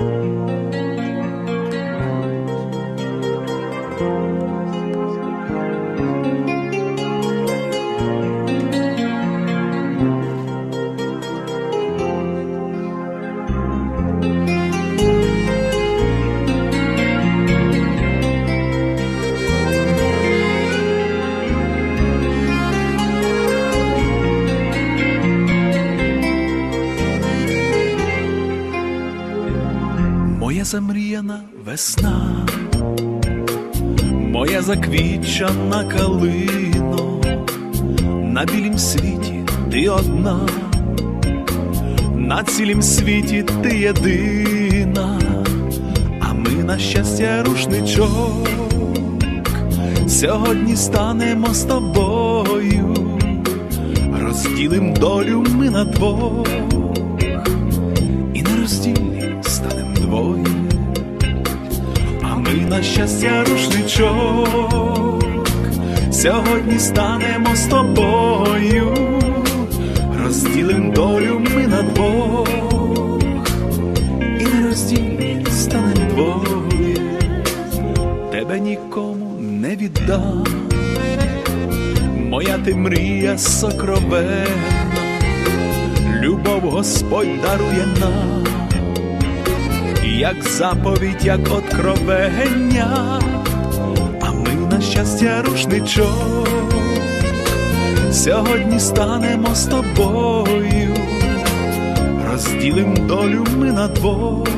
Música Моя замріяна весна, моя заквічана калино, на білім світі ти одна, на цілім світі ти єдина, а ми, на щастя, рушничок, сьогодні станемо з тобою, розділим долю ми на двох і не розділі на щастя рушничок, сьогодні станемо з тобою, розділим долю ми на двох, і не розділі станем двоє, тебе нікому не віддам, моя ти мрія сокровенна. Любов Господь дарує нам, як заповідь, як откровення, а ми на щастя рушничок, сьогодні станемо з тобою, розділим долю ми на двох,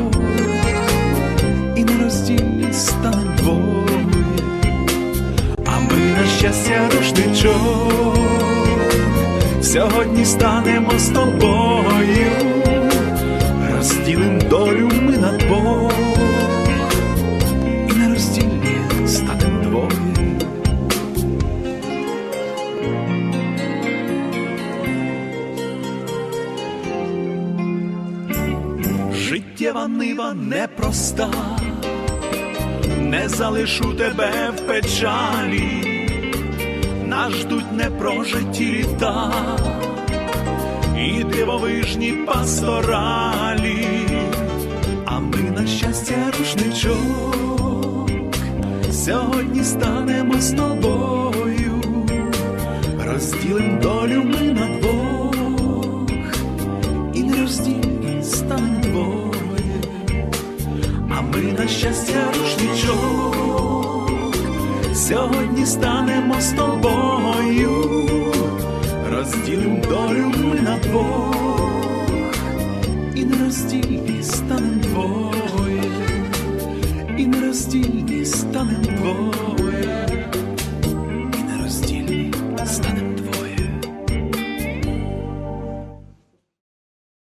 і не розділі станем двоє, а ми на щастя рушничок. Сьогодні станемо з тобою, розділим долю ми Життєва нива непроста, не залишу тебе в печалі. Нас ждуть непрожиті літа і дивовижні пасторалі, а ми на щастя рушничок, сьогодні станемо з тобою, розділим долю ми на двох, і щастя рушничок. Сьогодні станемо з тобою, розділим долю ми на двох, і не розділі станем двоє, і не розділі станем двоє.